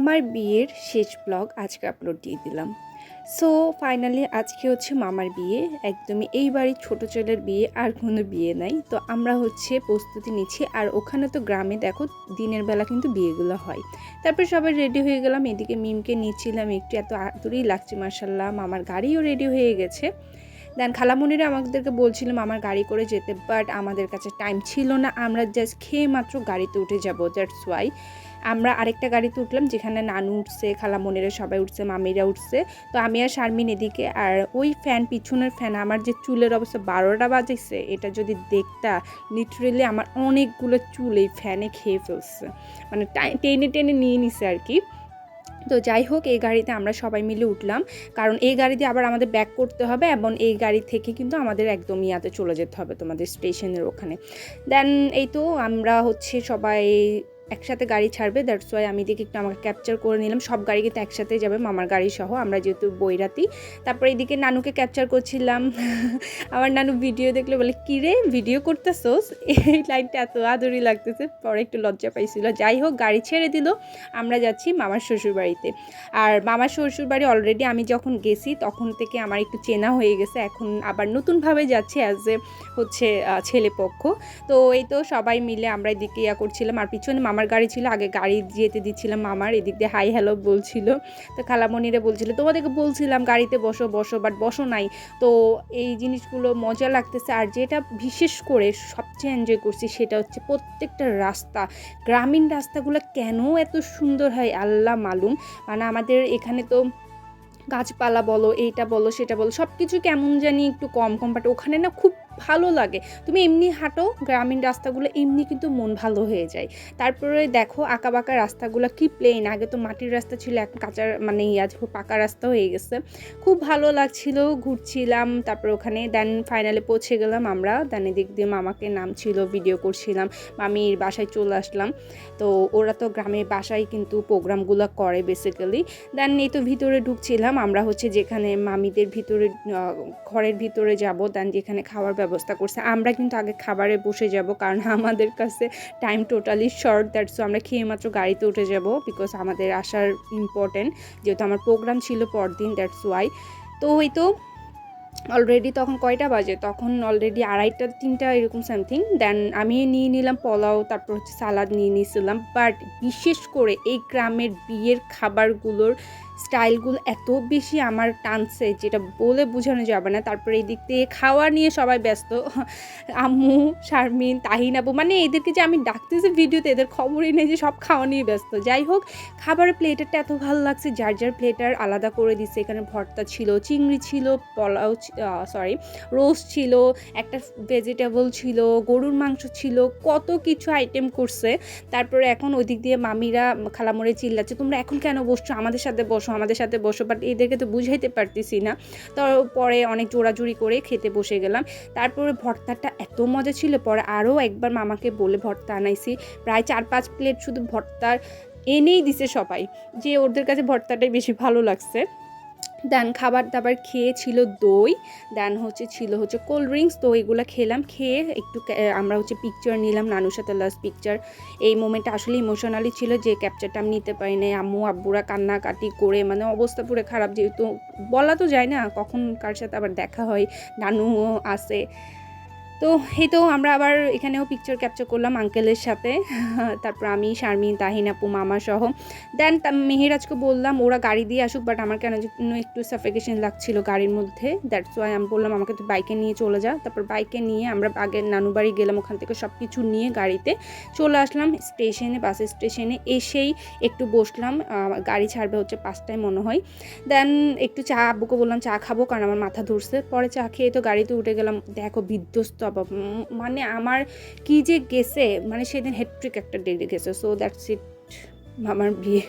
মামার বিয়ের শেষ ব্লগ আজকে আপলোড দিয়ে দিলাম। সো ফাইনালি আজকে হচ্ছে মামার বিয়ে। একদমই এই বাড়ির ছোটো ছেলের বিয়ে, আর কোনো বিয়ে নাই। তো আমরা হচ্ছে প্রস্তুতি নিচ্ছি। আর ওখানে তো গ্রামে দেখো, দিনের বেলা কিন্তু বিয়েগুলো হয়। তারপর সবাই রেডি হয়ে গেলাম। এদিকে মিমকে নিচ্ছিলাম। একটু এত আতুরেই লাগছে মার্শাল্লাহ মামার গাড়িও রেডি হয়ে গেছে। দেন খালামণিরা আমাদেরকে বলছিলাম আমার গাড়ি করে যেতে বাট আমাদের কাছে টাইম ছিল না। আমরা জাস্ট খেয়ে মাত্র গাড়িতে উঠে যাব দ্যাটস ওয়াই আমরা আরেকটা গাড়িতে উঠলাম, যেখানে নানু উঠছে খালামণিরা সবাই উঠছে, মামিরা উঠছে। তো আমি আর শারমিন এদিকে, আর ওই ফ্যান পিছনের ফ্যান আমার যে চুলের অবস্থা, বারোটা বাজাইছে এটা যদি দেখতা লিটারেলি আমার অনেকগুলো চুল এই ফ্যানে খেয়ে ফেলছে। মানে টেনে টেনে নিয়ে নিছে আর কি। তো যাই হোক, এই গাড়িতে আমরা সবাই মিলে উঠলাম। কারণ এই গাড়িতে আবার আমাদের ব্যাক করতে হবে এবং এই গাড়ি থেকে কিন্তু আমাদের একদম ইয়াতে চলে যেতে হবে তোমাদের স্টেশনের ওখানে। দেন এই তো আমরা হচ্ছে সবাই একসাথে গাড়ি ছাড়বে দ্যাটস ওয়াই আমি দেখি একটু আমাকে ক্যাপচার করে নিলাম। সব গাড়ি কিন্তু একসাথে যাবে, মামার গাড়ি সহ, আমরা যেহেতু বইরাতি তারপরে এদিকে নানুকে ক্যাপচার করছিলাম। আমার নানু ভিডিও দেখলে, বলে, কিরে ভিডিও করতেছোস? এই লাইনটা এত আদরই লাগতেছে, পরে একটু লজ্জা পাইছিল। যাই হোক, গাড়ি ছেড়ে দিল, আমরা যাচ্ছি মামার শ্বশুর বাড়িতে আর মামার শ্বশুর বাড়ি অলরেডি আমি যখন গেছি, তখন থেকে আমার একটু চেনা হয়ে গেছে। এখন আবার নতুনভাবে যাচ্ছে অ্যাজ এ হচ্ছে ছেলে পক্ষ তো এই তো সবাই মিলে আমরা এদিকে ইয়া করছিলাম, আর পিছনে মামার গাড়ি ছিল, আগে গাড়ি যেতে দিচ্ছিলাম মামার, এদিক দিয়ে হাই হ্যালো বলছিল। তো খালামণিরা বলছিল, তোমাদেরকে বলছিলাম গাড়িতে বসো বসো বাট বসো নাই। তো এই জিনিসগুলো মজা লাগতেছে। আর যেটা বিশেষ করে সবচেয়ে এনজয় করছি সেটা হচ্ছে প্রত্যেকটা রাস্তা। গ্রামীণ রাস্তাগুলো কেন এত সুন্দর হয় আল্লাহ মালুম। মানে আমাদের এখানে তো গাছপালা বলো, এইটা বলো, সেটা বলো সব কিছু কেমন জানি একটু কম কম বাট ওখানে না খুব ভালো লাগে। তুমি এমনি হাঁটো, গ্রামীণ রাস্তাগুলো এমনি কিন্তু মন ভালো হয়ে যায়। তারপরে দেখো আঁকা বাঁকা রাস্তাগুলো কি প্লেন আগে তো মাটির রাস্তা ছিল, এখন কাঁচা মানে ইয়া পাকা রাস্তা হয়ে গেছে। খুব ভালো লাগছিল, ঘুরছিলাম, তারপর ওখানে দেন ফাইনালে পৌঁছে গেলাম আমরা। দেন এদিক দিয়ে মামাকে নাম ছিল ভিডিও করছিলাম, মামির বাসায় চলে আসলাম। তো ওরা তো গ্রামের বাসায় কিন্তু প্রোগ্রামগুলো করে বেসিক্যালি দেন এই তো ভিতরে ঢুকছিলাম, আমরা হচ্ছে যেখানে মামিদের ভিতরে ঘরের ভিতরে যাব দেন যেখানে খাওয়ার ব্যবস্থা করছে। আমরা কিন্তু আগে খাবারে বসে যাব কারণ আমাদের কাছে টাইম টোটালি শর্ট দ্যাটস আমরা খেয়ে মাত্র গাড়িতে উঠে যাব বিকজ আমাদের আসার ইম্পর্টেন্ট যেহেতু আমার প্রোগ্রাম ছিল পরদিন দ্যাটস ওয়াই তো ওই তো অলরেডি তখন কয়টা বাজে? তখন অলরেডি আড়াইটা, তিনটা এরকম সামথিং দেন আমি নিয়ে নিলাম পোলাও, তারপর হচ্ছে সালাদ নিয়ে নিয়েছিলাম। বাট বিশেষ করে এই গ্রামের বিয়ের খাবারগুলোর স্টাইলগুলো এত বেশি আমার টানছে যেটা বলে বোঝানো যাবে না। তারপরে এই দিক দিয়ে খাওয়া নিয়ে সবাই ব্যস্ত। আম্মু, শারমিন, তাহিন আবু মানে এদেরকে যে আমি ডাকতেছি ভিডিওতে, এদের খবরই নেই যে সব খাওয়া নিয়ে ব্যস্ত। যাই হোক, খাবারের প্লেটারটা এত ভালো লাগছে, যার যার প্লেটার আলাদা করে দিচ্ছে এখানে ভর্তা ছিল, চিংড়ি ছিল, পোলাও সরি রোস্ট ছিল, একটা ভেজিটেবল ছিল, গরুর মাংস ছিল, কত কিছু আইটেম করছে। তারপরে এখন ওই দিক দিয়ে মামিরা খালামরে চিল্লাচ্ছে, তোমরা এখন কেন বসছো? আমাদের সাথে বসো আমাদের সাথে বসো বাট এদেরকে তো বুঝাইতে পারতেছি না। তো পরে অনেক জোড়াজুড়ি করে খেতে বসে গেলাম। তারপরে ভর্তাটা এত মজা ছিল, পরে আরও একবার মামাকে বলে ভর্তা আনাইছি। প্রায় চার পাঁচ প্লেট শুধু ভর্তার এনেই দিছে সবাই, যে ওদের কাছে ভর্তাটাই বেশি ভালো লাগছে। দেন খাবার দাবার খেয়ে ছিল দই, দেন হচ্ছে ছিল হচ্ছে কোল্ড ড্রিঙ্কস তো এগুলো খেলাম, খেয়ে একটু আমরা হচ্ছে পিকচার নিলাম, নানুর সাথে লাস্ট পিকচার এই মোমেন্টটা আসলে ইমোশনালি ছিল যে ক্যাপচারটা আমি নিতে পারি নাই, আম্মু, আব্বুরা কান্নাকাটি করে মানে অবস্থা পুরো খারাপ, যেহেতু বলা তো যায় না কখন কার সাথে আবার দেখা হয়, নানুও আসে তো এই তো আমরা আবার এখানেও পিকচার ক্যাপচার করলাম আঙ্কেলের সাথে। তারপর আমি, শারমিন, তাহিন, আপু, মামা সহ। দেন মেহেরাজকে বললাম, ওরা গাড়ি দিয়ে আসুক বাট আমার কেন একটু সাফিকেশন লাগছিল গাড়ির মধ্যে। দ্যাটস ওয়াই আমি বললাম, আমাকে তো বাইকে নিয়ে চলে যা। তারপর বাইকে নিয়ে আমরা আগে নানু বাড়ি গেলাম, ওখান থেকে সব কিছু নিয়ে গাড়িতে চলে আসলাম। স্টেশনে বাস স্টেশনে এসেই একটু বসলাম। গাড়ি ছাড়বে হচ্ছে পাঁচটায় মনে হয়। দেন একটু চা, আব্বুকে বললাম, চা খাব, কারণ আমার মাথা ধরছে। পরে চা খেয়ে তো গাড়িতে উঠে গেলাম। দেখো বিধ্বস্ত উম, মানে আমার কি যে গেছে মানে সেদিন হেট্রিক একটা ডেলি গেছে। সো দ্যাটস ইট আমার বিয়ে।